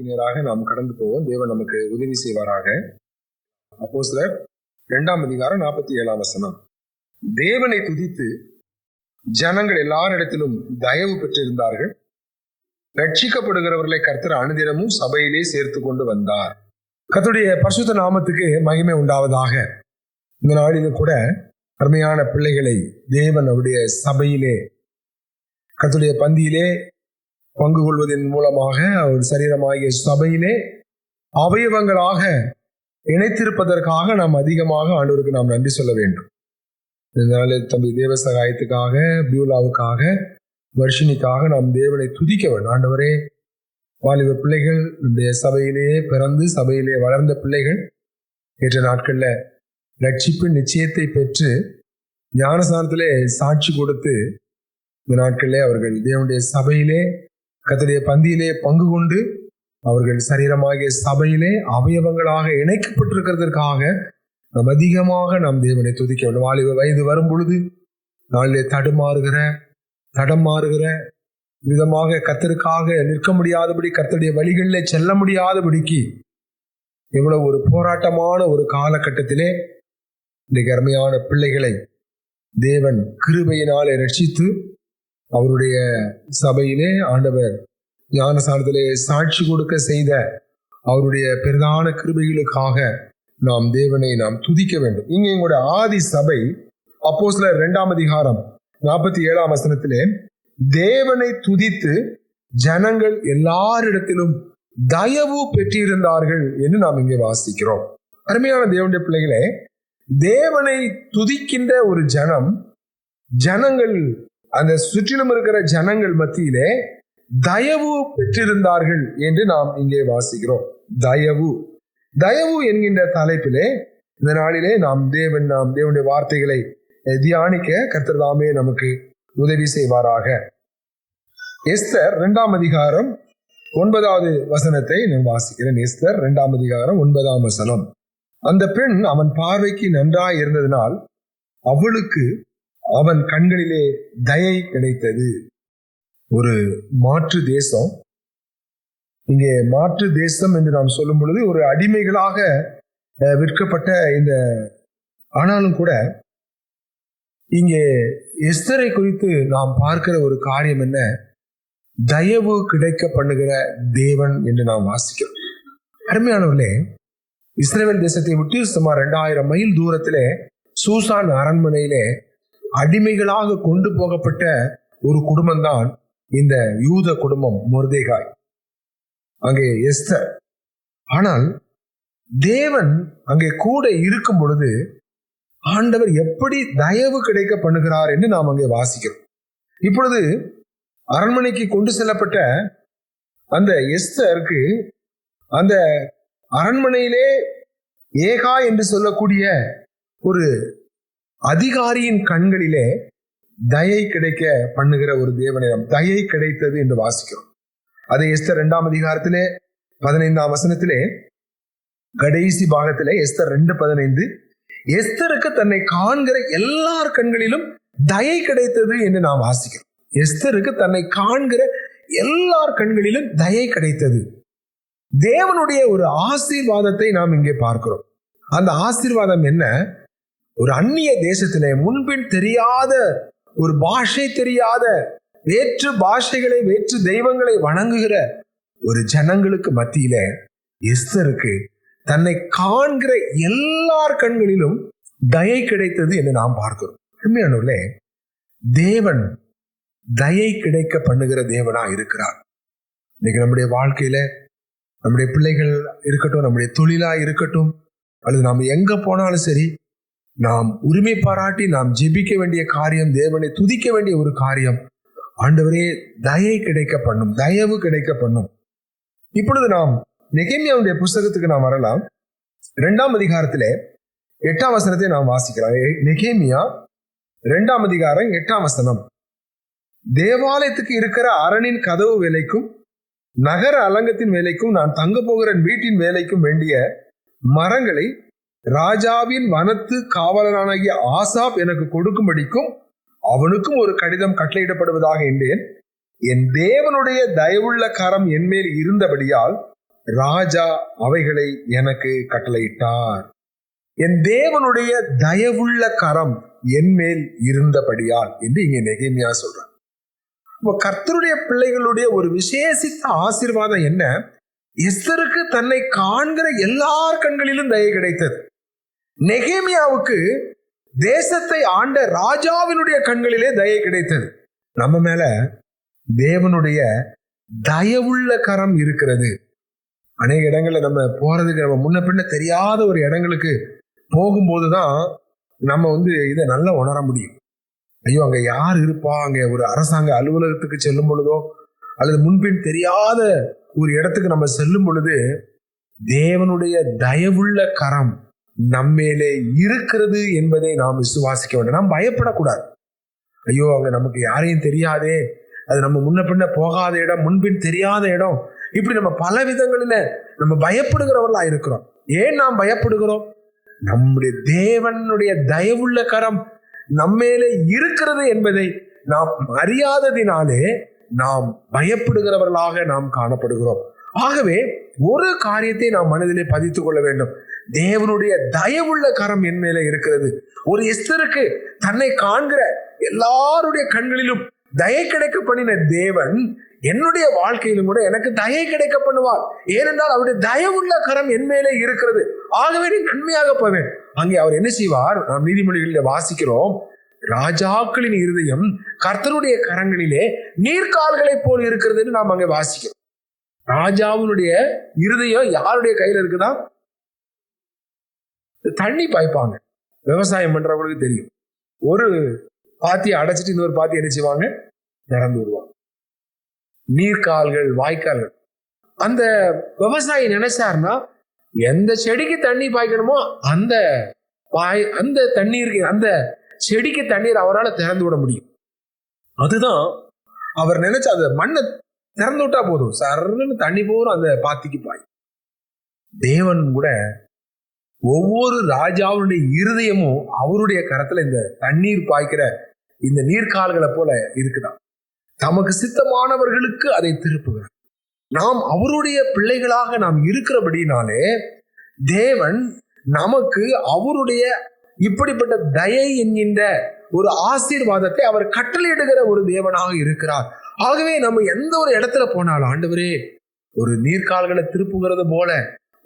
கேள்விக்கு நேராக நாம் கடந்து போவோம். தேவன் நமக்கு உதவி செய்வாராக. அப்போ சிலர் இரண்டாம் அதிகாரம் நாற்பத்தி ஏழாம் வசனம். தேவனை துதித்து ஜனங்கள் எல்லாரிடத்திலும் தயவு பெற்றிருந்தார்கள். ரட்சிக்கப்படுகிறவர்களை கர்த்தர் அனுதினமும் சபையிலே சேர்த்து கொண்டு வந்தார். கத்துடைய பரிசுத்த நாமத்துக்கு மகிமை உண்டாவதாக. இந்த நாளிலும் கூட அருமையான பிள்ளைகளை தேவன் அவருடைய சபையிலே கத்துடைய பந்தியிலே பங்கு கொள்வதன் மூலமாக அவர் சரீரமாகிய சபையிலே அவயவங்களாக இணைத்திருப்பதற்காக நாம் அதிகமாக ஆண்டவருக்கு நாம் நன்றி சொல்ல வேண்டும். இதனால தம்பி தேவ சகாயத்துக்காக பியூலாவுக்காக வர்ஷினிக்காக நாம் தேவனை துதிக்க வேண்டும். ஆண்டவரே வாலிப பிள்ளைகள் இந்த சபையிலேயே பிறந்து சபையிலே வளர்ந்த பிள்ளைகள் ஏற்ற நாட்களில் லட்சிப்பு நிச்சயத்தை பெற்று ஞானஸ்தானத்திலே சாட்சி கொடுத்து இந்த நாட்களிலே அவர்கள் தேவனுடைய சபையிலே கத்தடைய பந்தியிலே பங்கு கொண்டு அவர்கள் சரீரமாகிய சபையிலே அவயவங்களாக இணைக்கப்பட்டிருக்கிறதற்காக நாம் அதிகமாக நாம் தேவனை துதிக்க வேண்டும் வாலிப வயது வரும் பொழுது நாளிலே தடுமாறுகிற தடம் மாறுகிற விதமாக கத்தருக்காக நிற்க முடியாதபடி கத்தருடைய வழிகளிலே செல்ல முடியாதபடிக்கு இவ்வளவு ஒரு போராட்டமான ஒரு காலகட்டத்திலே இன்றைக்கு அருமையான பிள்ளைகளை தேவன் கிருபையினாலே ரட்சித்து அவருடைய சபையிலே ஆண்டவர் ஞானசானத்திலே சாட்சி கொடுக்க செய்த அவருடைய பிரதான கிருபைகளுக்காக நாம் தேவனை நாம் துதிக்க வேண்டும். இங்கே எங்களுடைய ஆதி சபை அப்போ சில இரண்டாம் அதிகாரம் நாற்பத்தி ஏழாம் வசனத்திலே தேவனை துதித்து ஜனங்கள் எல்லாரிடத்திலும் தயவு பெற்றிருந்தார்கள் என்று நாம் இங்கே வாசிக்கிறோம். அருமையான தேவனுடைய பிள்ளைகளே தேவனை துதிக்கின்ற ஒரு ஜனம் ஜனங்கள் அந்த சுற்றிலும் இருக்கிற ஜனங்கள் மத்தியிலே தயவு பெற்றிருந்தார்கள் என்று நாம் இங்கே வாசிக்கிறோம். தயவு. தயவு என்கின்ற தலைப்பிலே இந்த நாளிலே நாம் தேவன் நாம் தேவனுடைய வார்த்தைகளை தியானிக்க கர்த்தர்தாமே நமக்கு உதவி செய்வாராக. எஸ்தர் இரண்டாம் அதிகாரம் ஒன்பதாவது வசனத்தை நான் வாசிக்கிறேன். எஸ்தர் இரண்டாம் அதிகாரம் ஒன்பதாம் வசனம். அந்த பெண் அவன் பார்வைக்கு நன்றாய் இருந்ததினால் அவளுக்கு அவன் கண்களிலே தயை கிடைத்தது. ஒரு மாற்று தேசம். இங்கே மாற்று தேசம் என்று நாம் சொல்லும் பொழுது ஒரு அடிமைகளாக விற்கப்பட்ட இந்த ஆனாலும் கூட இங்கே எஸ்தரை குறித்து நாம் பார்க்கிற ஒரு காரியம் என்ன? தயவு கிடைக்க பண்ணுகிற தேவன் என்று நாம் வாசிக்கிறோம். அருமையானவர்களே இஸ்ரேல் தேசத்தை விட்டு சுமார் ரெண்டாயிரம் மைல் தூரத்திலே சூசான் அரண்மனையிலே அடிமைகளாக கொண்டு போகப்பட்ட ஒரு குடும்பம்தான் இந்த யூத குடும்பம் முருதேகாய். அங்கே எஸ்தர். ஆனால் தேவன் அங்கே கூட இருக்கும் பொழுது ஆண்டவர் எப்படி தயவு கிடைக்க பண்ணுகிறார் என்று நாம் அங்கே வாசிக்கிறோம். இப்பொழுது அரண்மனைக்கு கொண்டு செல்லப்பட்ட அந்த எஸ்தருக்கு அந்த அரண்மனையிலே ஏகா என்று சொல்லக்கூடிய ஒரு அதிகாரியின் கண்களிலே தயை கிடைக்க பண்ணுகிற ஒரு தேவனிடம் தயை கிடைத்தது என்று வாசிக்கிறோம். அதை எஸ்தர் இரண்டாம் அதிகாரத்திலே பதினைந்தாம் வசனத்திலே கடைசி பாகத்திலே எஸ்தர் ரெண்டு பதினைந்து எஸ்தருக்கு தன்னை காண்கிற எல்லார் கண்களிலும் தயை கிடைத்தது என்று நாம் வாசிக்கிறோம். எஸ்தருக்கு தன்னை காண்கிற எல்லார் கண்களிலும் தயை கிடைத்தது. தேவனுடைய ஒரு ஆசீர்வாதத்தை நாம் இங்கே பார்க்கிறோம். அந்த ஆசீர்வாதம் என்ன? ஒரு அந்நிய தேசத்திலே முன்பின் தெரியாத ஒரு பாஷை தெரியாத வேற்று பாஷைகளை வேற்று தெய்வங்களை வணங்குகிற ஒரு ஜனங்களுக்கு மத்தியில எஸ்தருக்கு தன்னை காண்கிற எல்லார் கண்களிலும் தயை கிடைத்தது என்று நாம் பார்க்கிறோம். உண்மையானவர்களே தேவன் தயை கிடைக்க பண்ணுகிற தேவனா இருக்கிறார். இன்னைக்கு நம்முடைய வாழ்க்கையில நம்முடைய பிள்ளைகள் இருக்கட்டும் நம்முடைய தொழிலா இருக்கட்டும் அல்லது நாம் எங்க போனாலும் சரி நாம் உரிமை பாராட்டி நாம் ஜெபிக்க வேண்டிய காரியம் தேவனை துதிக்க வேண்டிய ஒரு காரியம். ஆண்டவரே தயை கிடைக்க பண்ணும் தயவு கிடைக்க பண்ணும். இப்பொழுது நாம் நெகேமியாவுடைய புஸ்தகத்துக்கு நாம் வரலாம். இரண்டாம் அதிகாரத்திலே எட்டாம் வசனத்தை நாம் வாசிக்கலாம். நெகேமியா இரண்டாம் அதிகாரம் எட்டாம் வசனம். தேவாலயத்துக்கு இருக்கிற அரணின் கதவு வேலைக்கும் நகர அலங்கத்தின் வேலைக்கும் நான் தங்க போகிற வீட்டின் வேலைக்கும் வேண்டிய மரங்களை ராஜாவின் வனத்து காவலரானாகிய ஆசாப் எனக்கு கொடுக்கும்படிக்கும் அவனுக்கும் ஒரு கடிதம் கட்டளையிடப்படுவதாக என்றேன் என் தேவனுடைய தயவுள்ள கரம் என்மேல் இருந்தபடியால் ராஜா அவைகளை எனக்கு கட்டளையிட்டார். என் தேவனுடைய தயவுள்ள கரம் என்மேல் இருந்தபடியால் என்று இங்கே நெகிமையா சொல்றார் இப்போ கர்த்தருடைய பிள்ளைகளுடைய ஒரு விசேஷித்த ஆசீர்வாதம் என்ன? எஸ்தருக்கு தன்னை காண்கிற எல்லார் கண்களிலும் தயை கிடைத்தது. நெகேமியாவுக்கு தேசத்தை ஆண்ட ராஜாவினுடைய கண்களிலே தயை கிடைத்தது. நம்ம மேல தேவனுடைய தயவுள்ள கரம் இருக்கிறது. அநேக இடங்களில் நம்ம போறதுக்கு நம்ம முன்ன பின்ன தெரியாத ஒரு இடங்களுக்கு போகும்போது தான் நம்ம வந்து இதை நல்லா உணர முடியும். ஐயோ அங்கே யார் இருப்பா? அங்கே ஒரு அரசாங்க அலுவலகத்துக்கு செல்லும் பொழுதோ அல்லது முன்பின் தெரியாத ஒரு இடத்துக்கு நம்ம செல்லும் பொழுது தேவனுடைய தயவுள்ள கரம் நம்மேலே இருக்கிறது என்பதை நாம் விசுவாசிக்க வேண்டும். நாம் பயப்படக்கூடாது. ஐயோ அங்க நமக்கு யாரையும் தெரியாதே. அது நம்ம முன்ன பின்ன போகாத இடம் முன்பின் தெரியாத இடம். இப்படி நம்ம பல விதங்களில் நம்ம பயப்படுகிறவர்களா இருக்கிறோம். ஏன் நாம் பயப்படுகிறோம்? நம்முடைய தேவனுடைய தயவுள்ள கரம் நம்மேலே இருக்கிறது என்பதை நாம் அறியாததினாலே நாம் பயப்படுகிறவர்களாக நாம் காணப்படுகிறோம். ஆகவே ஒரு காரியத்தை நாம் மனதிலே பதித்துக் கொள்ள வேண்டும். தேவனுடைய தயவுள்ள கரம் என் மேலே இருக்கிறது. ஒரு எஸ்தருக்கு தன்னை காண்கிற எல்லாருடைய கண்களிலும் தயை கிடைக்க பண்ணின தேவன் என்னுடைய வாழ்க்கையிலும் கூட எனக்கு தயை கிடைக்க பண்ணுவார். ஏனென்றால் அவருடைய தயவுள்ள கரம் என் மேலே இருக்கிறது. ஆகவே நீ நன்மையாக போவேன். அங்கே அவர் என்ன செய்வார்? நாம் நீதிமொழிகளில் வாசிக்கிறோம். ராஜாக்களின் இருதயம் கர்த்தருடைய கரங்களிலே நீர்க்கால்களை போல் இருக்கிறதுன்னு நாம் அங்கே வாசிக்கிறோம். ராஜாவினுடைய இருதயம் யாருடைய கையில இருக்குதா? தண்ணி பாய்ப்பாங்க. விவசாயம் பண்றவங்களுக்கு தெரியும். ஒரு பாத்தியை அடைச்சிட்டு இன்னொரு பாத்தி என்ன செய்வாங்க? நடந்து விடுவாங்க. நீர்க்கால்கள் வாய்க்கால்கள். அந்த விவசாயி நினைச்சாருன்னா எந்த செடிக்கு தண்ணி பாய்க்கணுமோ அந்த பாய் அந்த தண்ணீருக்கு அந்த செடிக்கு தண்ணீர் அவரால் திறந்து விட முடியும். அதுதான் அவர் நினைச்ச அந்த மண்ணை திறந்து விட்டா போதும். சர்ன்னு தண்ணி போரும் அந்த பாத்திக்கு பாய் தேவன் கூட ஒவ்வொரு ராஜாவுடைய இருதயமும் அவருடைய கரத்துல இந்த தண்ணீர் பாய்க்கிற இந்த நீர்க்கால்களை போல இருக்குதான் தமக்கு சித்தமானவர்களுக்கு அதை திருப்புகிறார். நாம் அவருடைய பிள்ளைகளாக நாம் இருக்கிறபடினாலே தேவன் நமக்கு அவருடைய இப்படிப்பட்ட தயை என்கின்ற ஒரு ஆசீர்வாதத்தை அவர் கட்டளையிடுகிற ஒரு தேவனாக இருக்கிறார். ஆகவே நம்ம எந்த ஒரு இடத்துல போனாலும் ஆண்டவரே ஒரு நீர்கால்களை திருப்புகிறது போல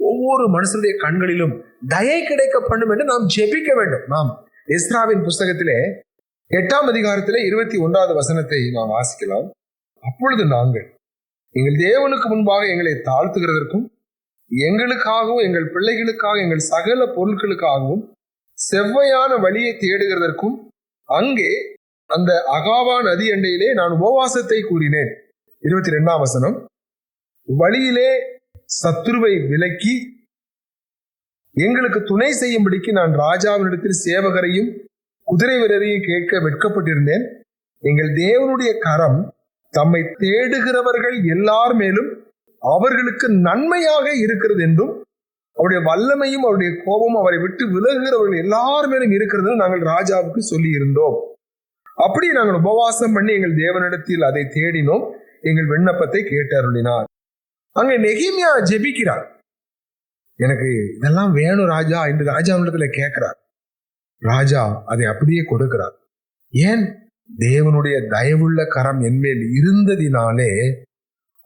ஒவ்வொரு மனுஷனுடைய கண்களிலும் தயை கிடைக்க பண்ணும் என்று நாம் ஜெபிக்க வேண்டும். நாம் எஸ்ராவின் புஸ்தகத்திலே எட்டாம் அதிகாரத்திலே இருபத்தி ஒன்றாவது வசனத்தை நாம் வாசிக்கலாம். அப்பொழுது நாங்கள் எங்கள் தேவனுக்கு முன்பாக எங்களை தாழ்த்துகிறதற்கும் எங்களுக்காகவும் எங்கள் பிள்ளைகளுக்காக எங்கள் சகல பொருட்களுக்காகவும் செவ்வையான வழியை தேடுகிறதற்கும் அங்கே அந்த அகாவா நதி அண்டையிலே நான் உபவாசத்தை கூறினேன். இருபத்தி ரெண்டாம் வசனம். வழியிலே சத்துருவை விலக்கி எங்களுக்கு துணை செய்யும்படிக்கு நான் ராஜாவினிடத்தில் சேவகரையும் குதிரை வீரரையும் கேட்க வெட்கப்பட்டிருந்தேன். எங்கள் தேவனுடைய கரம் தம்மை தேடுகிறவர்கள் எல்லார் மேலும் அவர்களுக்கு நன்மையாக இருக்கிறது என்றும் அவருடைய வல்லமையும் அவருடைய கோபமும் அவரை விட்டு விலகுகிறவர்கள் எல்லார் மேலும் இருக்கிறது நாங்கள் ராஜாவுக்கு சொல்லி இருந்தோம் அப்படி நாங்கள் உபவாசம் பண்ணி எங்கள் தேவனிடத்தில் அதை தேடினோம். எங்கள் விண்ணப்பத்தை கேட்டருளினார் அங்க நெகிமியா ஜெபிக்கிறார். எனக்கு இதெல்லாம் வேணும் ராஜா என்று ராஜாவிடத்துல கேட்கிறார். ராஜா அதை அப்படியே கொடுக்கிறார். ஏன்? தேவனுடைய தயவுள்ள கரம் என்மேல் இருந்ததினாலே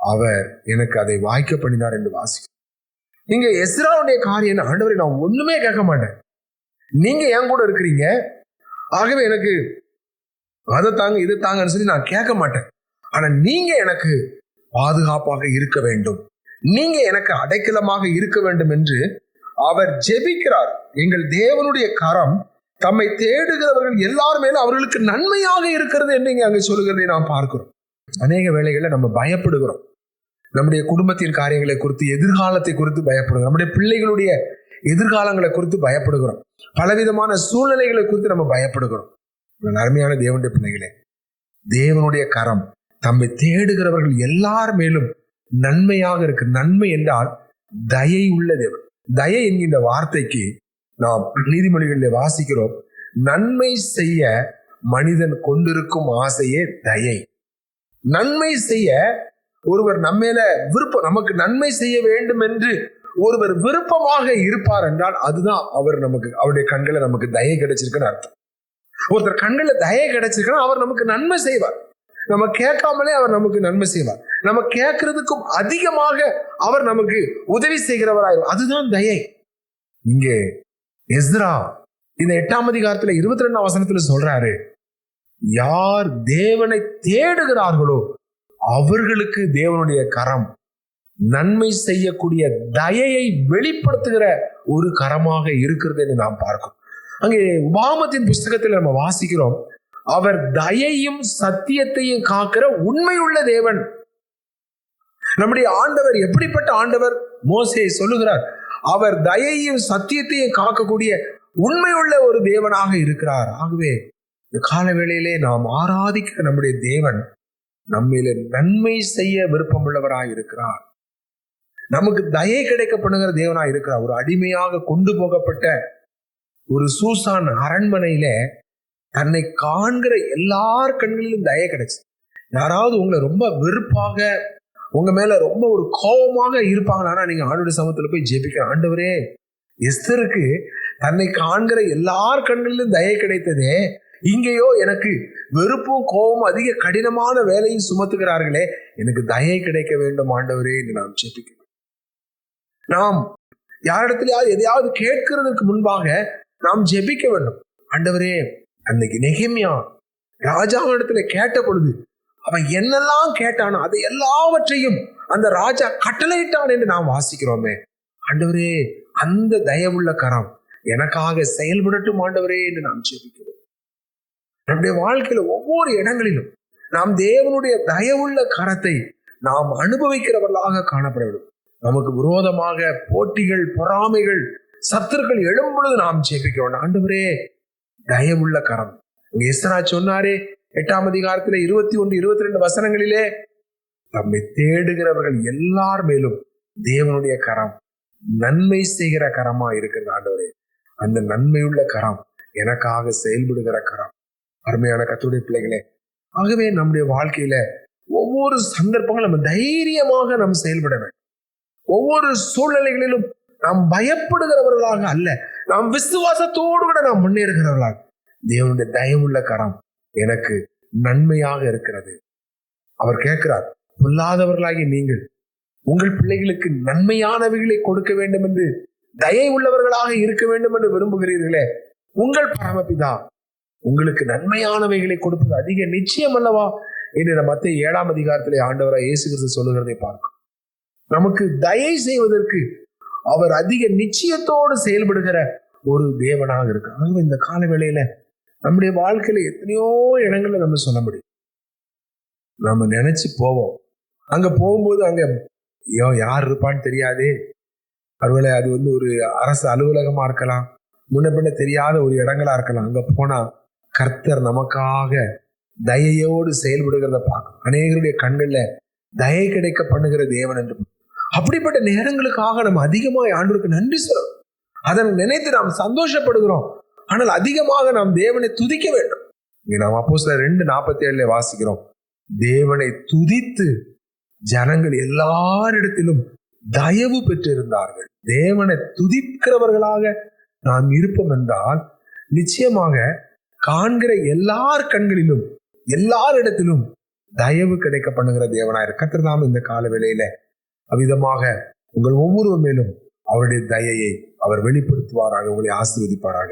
அவர் எனக்கு அதை வாய்க்க பண்ணினார் என்று வாசிக்கும் நீங்க எஸ்ராவுடைய காரியம் என்ன ஆண்டவரை நான் ஒண்ணுமே கேட்க மாட்டேன். நீங்க என் கூட இருக்கிறீங்க. ஆகவே எனக்கு அதை தாங்க இதை தாங்கன்னு சொல்லி நான் கேட்க மாட்டேன். ஆனா நீங்க எனக்கு பாதுகாப்பாக இருக்க வேண்டும். நீங்க எனக்கு அடைக்கலமாக இருக்க வேண்டும் என்று அவர் ஜெபிக்கிறார். எங்கள் தேவனுடைய கரம் தம்மை தேடுகிறவர்கள் எல்லார் மேலும் அவர்களுக்கு நன்மையாக இருக்கிறது என்று இங்கே அங்கே சொல்லுகிறதை நாம் பார்க்கிறோம். அநேக வேலைகளில் நம்ம பயப்படுகிறோம். நம்முடைய குடும்பத்தின் காரியங்களை குறித்து எதிர்காலத்தை குறித்து பயப்படுகிறோம். நம்முடைய பிள்ளைகளுடைய எதிர்காலங்களை குறித்து பயப்படுகிறோம். பலவிதமான சூழ்நிலைகளை குறித்து நம்ம பயப்படுகிறோம். அருமையான தேவனுடைய பிள்ளைகளே தேவனுடைய கரம் தம்மை தேடுகிறவர்கள் எல்லார் மேலும் நன்மையாக இருக்கு. நன்மை என்றால் தயை உள்ள தேவன். தயை என்கின்ற வார்த்தைக்கு நாம் நீதிமொழிகளில் வாசிக்கிறோம் நன்மை செய்ய மனிதன் கொண்டிருக்கும் ஆசையே தயை. நன்மை செய்ய ஒருவர் நம்மேல விருப்பம் நமக்கு நன்மை செய்ய வேண்டும் என்று ஒருவர் விருப்பமாக இருப்பார் என்றால் அதுதான் அவர் நமக்கு அவருடைய கண்களை நமக்கு தயை கிடைச்சிருக்குன்னு அர்த்தம். ஒருத்தர் கண்களை தயை கிடைச்சிருக்குன்னா அவர் நமக்கு நன்மை செய்வார். நம்ம கேட்காமலே அவர் நமக்கு நன்மை செய்வார். நம்ம கேட்கறதுக்கும் அதிகமாக அவர் நமக்கு உதவி செய்கிறவராய் அதுதான் தயை. இங்கே எஸ்ரா இந்த எட்டாம் அதிகாரத்துல இருபத்தி ரெண்டாம் வசனத்துல சொல்றாரு யார் தேவனை தேடுகிறார்களோ அவர்களுக்கு தேவனுடைய கரம் நன்மை செய்யக்கூடிய தயையை வெளிப்படுத்துகிற ஒரு கரமாக இருக்கிறது என்று நாம் பார்க்கிறோம். அங்கே உபாமத்தின் புஸ்தகத்தில் நம்ம வாசிக்கிறோம் அவர் தயையும் சத்தியத்தையும் காக்கிற உண்மையுள்ள தேவன். நம்முடைய ஆண்டவர் எப்படிப்பட்ட ஆண்டவர்? மோசே சொல்லுகிறார் அவர் தயையும் சத்தியத்தையும் காக்கக்கூடிய உண்மையுள்ள ஒரு தேவனாக இருக்கிறார். ஆகவே இந்த கால வேளையிலே நாம் ஆராதிக்கிற நம்முடைய தேவன் நம்மில நன்மை செய்ய விருப்பமுள்ளவராய் இருக்கிறார். நமக்கு தயை கிடைக்கப்படுகிற தேவனாய் இருக்கிறார். ஒரு அடிமையாக கொண்டு போகப்பட்ட ஒரு சூசான் அரண்மனையில தன்னை காண்கிற எல்லார் கண்களிலும் தயை கிடைச்சு யாராவது உங்களை ரொம்ப வெறுப்பாக உங்க மேல ரொம்ப ஒரு கோபமாக இருப்பாங்களானா நீங்க ஆண்டோட சமத்துல போய் ஜெபிக்கிற ஆண்டவரே எஸ்தருக்கு தன்னை காண்கிற எல்லார் கண்களிலும் தயை கிடைத்ததே இங்கேயோ எனக்கு வெறுப்பும் கோபமும் அதிக கடினமான வேலையும் சுமத்துகிறார்களே எனக்கு தயை கிடைக்க வேண்டும் ஆண்டவரே என்று நாம் ஜெபிக்கிறோம். நாம் யாரிடத்திலேயாவது எதையாவது கேட்கிறதுக்கு முன்பாக நாம் ஜெபிக்க வேண்டும். ஆண்டவரே அன்னைக்கு நெகிமியா ராஜாவிடத்துல கேட்ட பொழுது அவன் என்னெல்லாம் கேட்டானோ அதை எல்லாவற்றையும் அந்த ராஜா கட்டளையிட்டான் என்று நாம் வாசிக்கிறோமே. ஆண்டவரே அந்த தயவுள்ள கரம் எனக்காக செயல்படட்டும் ஆண்டவரே என்று நாம் ஜெபிக்கிறோம். நம்முடைய வாழ்க்கையில ஒவ்வொரு இடங்களிலும் நாம் தேவனுடைய தயவுள்ள கரத்தை நாம் அனுபவிக்கிறவர்களாக காணப்பட வேண்டும் நமக்கு விரோதமாக போட்டிகள் பொறாமைகள் சத்துருக்கள் எழும் பொழுது நாம் ஜெபிக்க வேண்டும். ஆண்டவரே தயவுள்ள கரம். எஸ்ரா சொன்னாரே எட்டாம் அதிகாரத்தில் இருபத்தி ஒன்று இருபத்தி ரெண்டு வசனங்களிலே தம்மை தேடுகிறவர்கள் எல்லார் மேலும் தேவனுடைய கரம் நன்மை செய்கிற கரமா இருக்கிறது. ஆண்டவரே அந்த நன்மையுள்ள கரம் எனக்காக செயல்படுகிற கரம். அருமையான கத்துடைய பிள்ளைகளே. ஆகவே நம்முடைய வாழ்க்கையில ஒவ்வொரு சந்தர்ப்பங்களும் நம்ம தைரியமாக நாம் செயல்பட வேண்டும். ஒவ்வொரு சூழ்நிலைகளிலும் நாம் பயப்படுகிறவர்களாக அல்ல நாம் விசுவாசத்தோடு கூட நாம் முன்னேறுகிறவர்களாக. தேவனுடைய தயவுள்ள கரம் எனக்கு நன்மையாக இருக்கிறது. அவர் கேட்கிறார் பொல்லாதவர்களாகிய நீங்கள் உங்கள் பிள்ளைகளுக்கு நன்மையானவைகளை கொடுக்க வேண்டும் என்று தயை உள்ளவர்களாக இருக்க வேண்டும் என்று விரும்புகிறீர்களே. உங்கள் பரமபிதா உங்களுக்கு நன்மையானவைகளை கொடுப்பது அதிக நிச்சயம் அல்லவா? என்று நம்ம மத்திய ஏழாம் அதிகாரத்திலே ஆண்டவராக இயேசு கிறிஸ்து சொல்லுகிறதை பார்க்கும் நமக்கு தயை செய்வதற்கு அவர் அதிக நிச்சயத்தோடு செயல்படுகிற ஒரு தேவனாக இருக்கு ஆகவே இந்த கால வேளையில நம்முடைய வாழ்க்கையில எத்தனையோ இடங்கள்ல நம்ம சொல்ல முடியும். நம்ம நினைச்சு போவோம். அங்க போகும்போது அங்க ஐயோ யார் இருப்பான்னு தெரியாதே. ஒருவேளை அது வந்து ஒரு அரசு அலுவலகமா இருக்கலாம். முன்ன பின்ன தெரியாத ஒரு இடங்களா இருக்கலாம். அங்க போனா கர்த்தர் நமக்காக தயையோடு செயல்படுகிறத பார்க்கணும். அநேகருடைய கண்களில் தயை கிடைக்க பண்ணுகிற தேவன் என்று அப்படிப்பட்ட நேரங்களுக்காக நம்ம அதிகமாக ஆண்டவருக்கு நன்றி சொல்லணும். அதனை நினைத்து நாம் சந்தோஷப்படுகிறோம். ஆனால் அதிகமாக நாம் தேவனை துதிக்க வேண்டும். இங்கே நாம் அப்போ சில ரெண்டு நாற்பத்தி ஏழுல வாசிக்கிறோம். தேவனை துதித்து ஜனங்கள் எல்லாரிடத்திலும் தயவு பெற்றிருந்தார்கள். தேவனை துதிக்கிறவர்களாக நாம் இருப்போம் என்றால் நிச்சயமாக காண்கிற எல்லார் கண்களிலும் எல்லாரிடத்திலும் தயவு கிடைக்க பண்ணுகிற தேவனாய் கத்திரதாம் இந்த கால வேளையில அவ்விதமாக உங்கள் ஒவ்வொருவர் மேலும் அவருடைய தயையை அவர் வெளிப்படுத்துவாராக உங்களை ஆசீர்வதிப்பாராக.